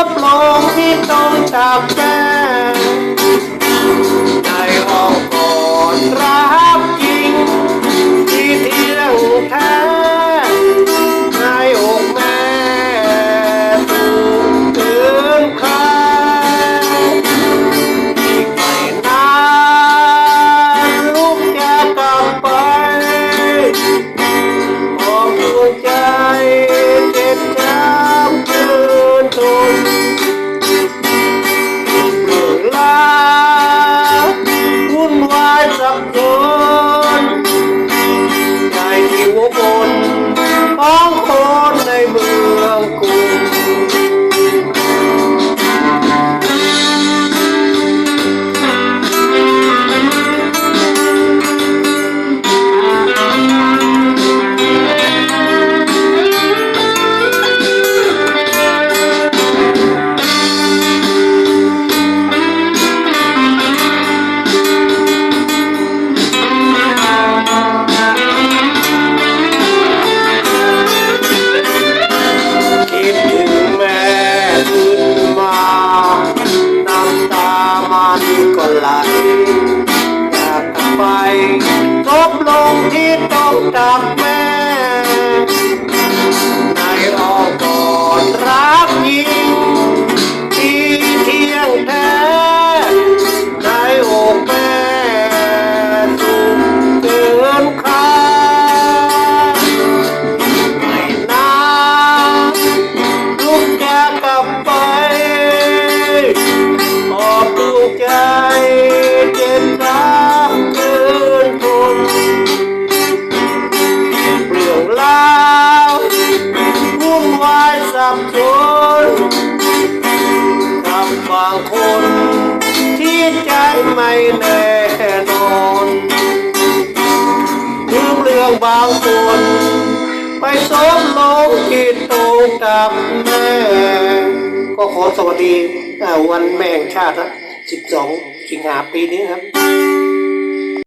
I'm it don't. Stop. ไม่แน่นอนลืมเรื่องบางส่วนไปสมลงคิดตรงกับแม่ ก็ขอสวัสดีวันแม่แห่งชาตินะ12 สิงหาปีนี้ครับ